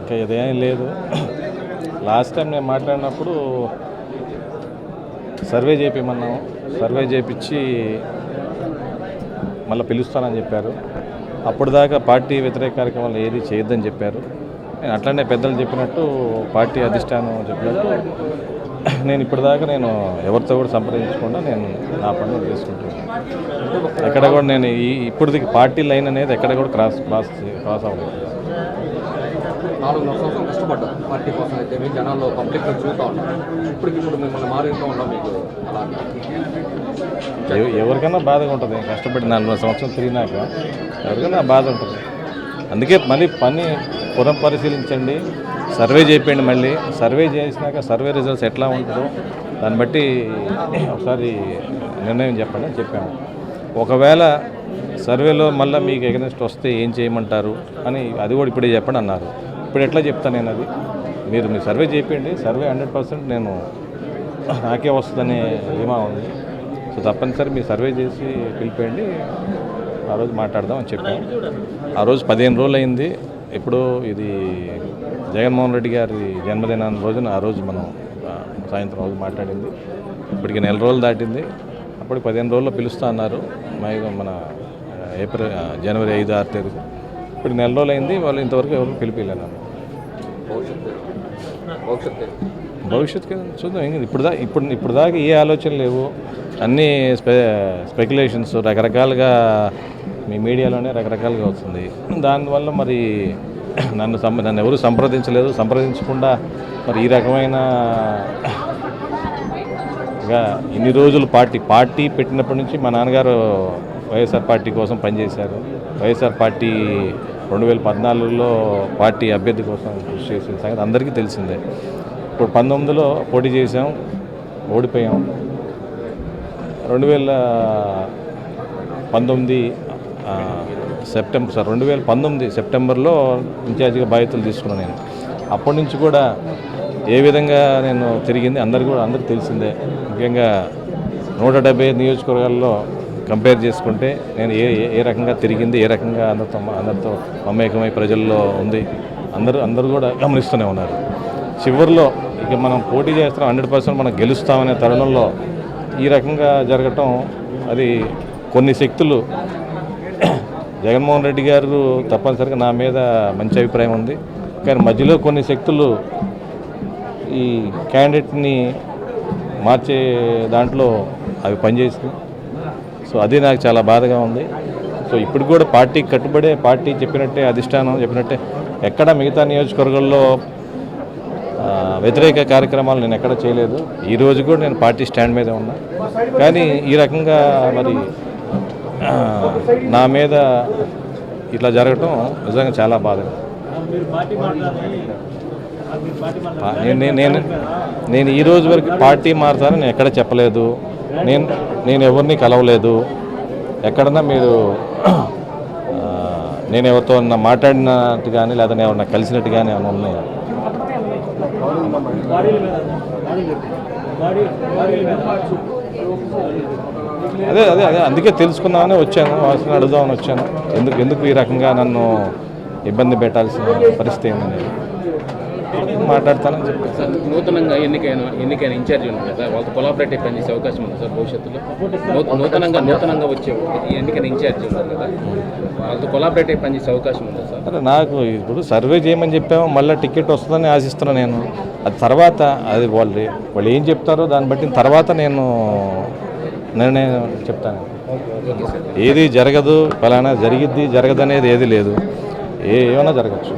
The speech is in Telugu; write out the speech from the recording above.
ఇంకా ఇదేం లేదు. లాస్ట్ టైం నేను మాట్లాడినప్పుడు సర్వే చేపిమన్నాం సర్వే చేపించి మళ్ళీ పిలుస్తానని చెప్పారు. అప్పుడు దాకా పార్టీ వ్యతిరేక కార్యక్రమాలు ఏది చేయొద్దని చెప్పారు. నేను అట్లనే పెద్దలు చెప్పినట్టు పార్టీ అధిష్టానం చెప్పినట్టు నేను ఇప్పటిదాకా నేను ఎవరితో కూడా సంప్రదించకుండా నేను నా పనులు చేసుకుంటున్నాను. ఎక్కడ కూడా నేను ఈ ఇప్పుడు పార్టీ లైన్ అనేది ఎక్కడ కూడా క్రాస్ క్రాస్ క్రాస్ అవ్వలేదు. నాలుగు సంవత్సరం కష్టపడ్డాం. పార్టీ కోసం అయితే మీ జనాల్లో పబ్లిక్లో చూస్తూ ఉంటాం ఇప్పటికి ఇప్పుడు మిమ్మల్ని మారుతూ ఉన్నాం మీకు అలా ఎవరికైనా బాధగా ఉంటుంది. కష్టపడి నాలుగు సంవత్సరం తిరిగినాక ఎవరికైనా బాధ ఉంటుంది. అందుకే మళ్ళీ పని పురం పరిశీలించండి. సర్వే చేయండి మళ్ళీ. సర్వే చేసినాక సర్వే రిజల్ట్స్ ఎట్లా ఉంటుందో దాన్ని బట్టి ఒకసారి నిర్ణయం చెప్పండి అని చెప్పాను. ఒకవేళ సర్వేలో మళ్ళీ మీకు ఎగనెస్ట్ వస్తే ఏం చేయమంటారు అని అది కూడా ఇప్పుడే చెప్పండి అన్నారు. ఇప్పుడు ఎట్లా చెప్తాను నేను అది? మీరు మీ సర్వే చేయండి సర్వే హండ్రెడ్ పర్సెంట్ నేను నాకే వస్తుందనే ధీమా ఉంది. సో తప్పనిసరి మీ సర్వే చేసి పిలిపేయండి. ఆ రోజు మాట్లాడదాం అని చెప్పాను. ఆ రోజు పదిహేను రోజులు అయింది. ఇప్పుడు ఇది జగన్మోహన్ రెడ్డి గారి జన్మదినాన్ని రోజున ఆ రోజు మనం సాయంత్రం రోజు మాట్లాడింది. ఇప్పటికి నెల రోజులు దాటింది. అప్పటికి పదిహేను రోజుల్లో పిలుస్తా అన్నారు. మన ఏప్రిల్ జనవరి ఐదు ఆరు తేదీ. ఇప్పుడు నెల రోజులు అయింది. వాళ్ళు ఇంతవరకు ఎవరు పిలిపిలేను భవిష్యత్తుకి చూద్దాం ఏం ఇప్పుడు దా ఇప్పుడు ఇప్పుడు దాకా ఏ ఆలోచన లేవు. అన్నీ స్పె స్పెక్యులేషన్స్ రకరకాలుగా మీ మీడియాలోనే రకరకాలుగా వస్తుంది. దానివల్ల మరి నన్ను సం నన్ను ఎవరు సంప్రదించలేదు. సంప్రదించకుండా మరి ఈ రకమైన ఇన్ని రోజులు పార్టీ పార్టీ పెట్టినప్పటి నుంచి మా నాన్నగారు వైఎస్ఆర్ పార్టీ కోసం పనిచేశారు. వైఎస్ఆర్ పార్టీ రెండు వేల పద్నాలుగులో పార్టీ అభ్యర్థి కోసం కృషి చేసిన సంగతి అందరికీ తెలిసిందే. ఇప్పుడు పంతొమ్మిదిలో పోటీ చేసాం ఓడిపోయాం. రెండు వేల పంతొమ్మిది సెప్టెంబర్ సార్ రెండు వేల పంతొమ్మిది సెప్టెంబర్లో ఇన్ఛార్జిగా బాధ్యతలు తీసుకున్నాను నేను. అప్పటి నుంచి కూడా ఏ విధంగా నేను తిరిగింది అందరికీ కూడా అందరికీ తెలిసిందే. ముఖ్యంగా నూట డెబ్బై ఐదు నియోజకవర్గాల్లో కంపేర్ చేసుకుంటే నేను ఏ ఏ- ఏ రకంగా తిరిగింది ఏ రకంగా అందరితో అందరితో మమేకమై ప్రజల్లో ఉంది అందరూ అందరూ కూడా గమనిస్తూనే ఉన్నారు. చివరిలో ఇక మనం పోటీ చేస్తున్నాం హండ్రెడ్ పర్సెంట్ మనం గెలుస్తామనే తరుణంలో ఈ రకంగా జరగటం అది కొన్ని శక్తులు జగన్మోహన్ రెడ్డి గారు తప్పనిసరిగా నా మీద మంచి అభిప్రాయం ఉంది. కానీ మధ్యలో కొన్ని శక్తులు ఈ క్యాండిడేట్ని మార్చే దాంట్లో అవి పనిచేసింది సో అది నాకు చాలా బాధగా ఉంది. సో ఇప్పుడు కూడా పార్టీ కట్టుబడే పార్టీ చెప్పినట్టే అధిష్టానం చెప్పినట్టే ఎక్కడ మిగతా నియోజకవర్గాల్లో వ్యతిరేక కార్యక్రమాలు నేను ఎక్కడ చేయలేదు. ఈ రోజు కూడా నేను పార్టీ స్టాండ్ మీదే ఉన్నా. కానీ ఈ రకంగా మరి నా మీద ఇట్లా జరగటం నిజంగా చాలా బాధ. నేను నేను- నేను నేను ఈ రోజు వరకు పార్టీ మారుతానని నేను ఎక్కడ చెప్పలేదు. నేను నేను ఎవరిని కలవలేదు. ఎక్కడన్నా మీరు నేను ఎవరితో మాట్లాడినట్టు కానీ లేదా నేను ఎవరన్నా కలిసినట్టు కానీ ఏమైనా ఉన్నాయా? అదే అదే అదే అందుకే తెలుసుకుందామని వచ్చాను వాసన అడుగుదామని వచ్చాను. ఎందుకు ఎందుకు ఈ రకంగా నన్ను ఇబ్బంది పెట్టాల్సిన పరిస్థితి ఏందనేది మాట్లాడతానని చెప్పాను సార్ నూతనంగా ఎన్నికైన ఎన్నికైన ఇన్ఛార్జ్ ఉన్నారు కదా వాళ్ళతో కొలాబరేటివ్ పనిచేసే అవకాశం ఉంది సార్ భవిష్యత్తులో. నూతనంగా నూతనంగా వచ్చే ఈ ఎన్నికైన ఇన్ఛార్జ్ ఉన్నారు కదా వాళ్ళతో కొలాబరేటివ్ పనిచేసే అవకాశం ఉందా సార్? నాకు ఇప్పుడు సర్వే చేయమని చెప్పాము మళ్ళీ టికెట్ వస్తుందని ఆశిస్తున్నాను నేను. అది తర్వాత అది వాళ్ళు వాళ్ళు ఏం చెప్తారో దాన్ని బట్టి తర్వాత నేను నిర్ణయం చెప్తాను. ఏది జరగదు ఫలానా జరిగిద్ది జరగదు అనేది ఏది లేదు. ఏ ఏమైనా జరగచ్చు.